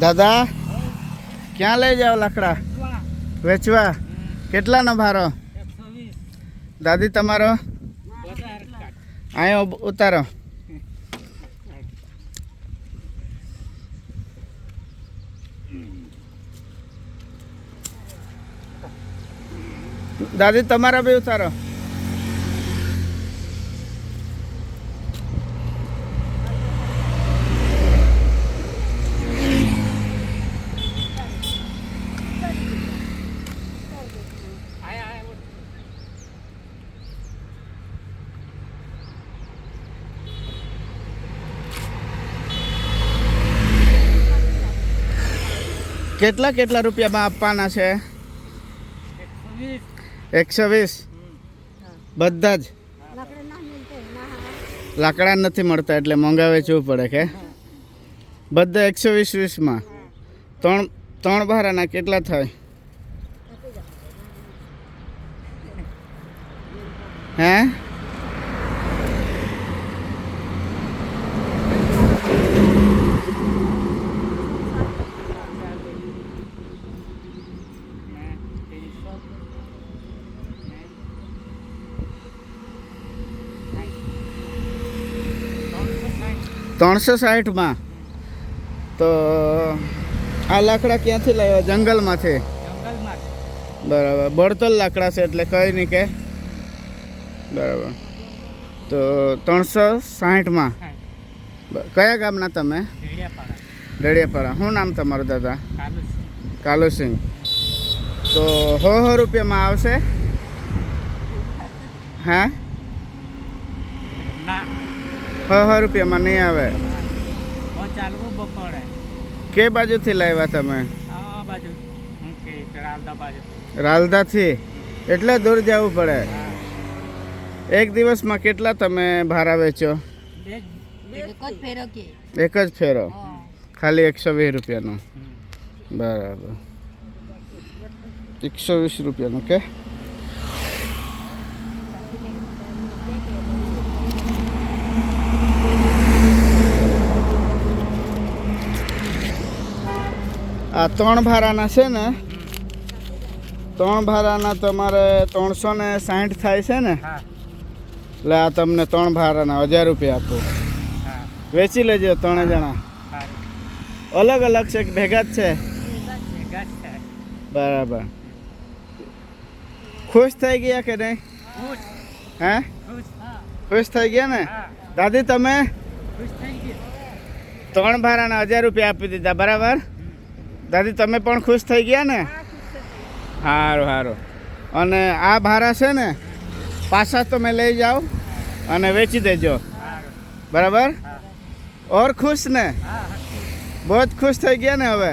દાદા, ક્યાં લઈ જાઓ લાકડા? વેચવા? કેટલાનો ભારો? દાદી, તમારો? અહીં ઉતારો. દાદી, તમારા બી ઉતારો. કેટલા કેટલા રૂપિયામાં આપવાના છે? એકસો વીસ. બધા જ? લાકડા નથી મળતા એટલે મોંઘા વેચવું પડે કે? બધા એકસો વીસ વીસમાં? ત્રણ ત્રણ ભારાના કેટલા થાય? હે? ત્રણસો સાઠમાં તો આ લાકડા ક્યાંથી લાવ્યા? જંગલમાંથી. બરાબર. બળતલ લાકડા છે એટલે કઈ નહીં કે. બરાબર. તો ત્રણસો સાઠમાં કયા ગામના તમે? રેડિયાપાડા શું નામ તમારું દાદા? કાલુસિંહ. તો હો હો રૂપિયામાં આવશે? હા. હો હો રૂપિયામાં નહીં આવે. ચાલવું બપોરે કે બાજુથી લાવ્યા તમે? આ બાજુ. હું કે રાલદા બાજુ. રાલદાથી? એટલે દૂર જવું પડે. એક દિવસમાં કેટલા તમે ભાડા વેચો? એક જ ફેરો કે. એક જ ફેરો? હા. ખાલી એકસો વીસ રૂપિયાનો. બરાબર. એકસો વીસ રૂપિયાનો કે? આ ત્રણ ભારાના છે ને ત્રણ ભારાના તમારે ત્રણસો ને સાઠ થાય છે ને એટલે આ તમને ત્રણ ભારાના હજાર રૂપિયા આપું. વેચી લેજો ત્રણે જણા. અલગ અલગ છે કે ભેગા જ છે? બરાબર. ખુશ થઈ ગયા કે નહીં? હે? ખુશ. થઈ ગયા ને? દાદી તમે? ત્રણ ભારાના હજાર રૂપિયા આપી દીધા બરાબર? દાદી તમે પણ ખુશ થઈ ગયા ને? સારું સારું અને આ ભારા છે ને પાછા તમે લઈ જાઓ અને વેચી દેજો. બરાબર? ઓર ખુશ ને? બહુ જ ખુશ થઈ ગયા ને હવે?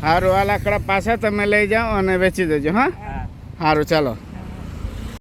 સારું આ લાકડા પાછા તમે લઈ જાઓ અને વેચી દેજો હા? હા. સારું ચાલો.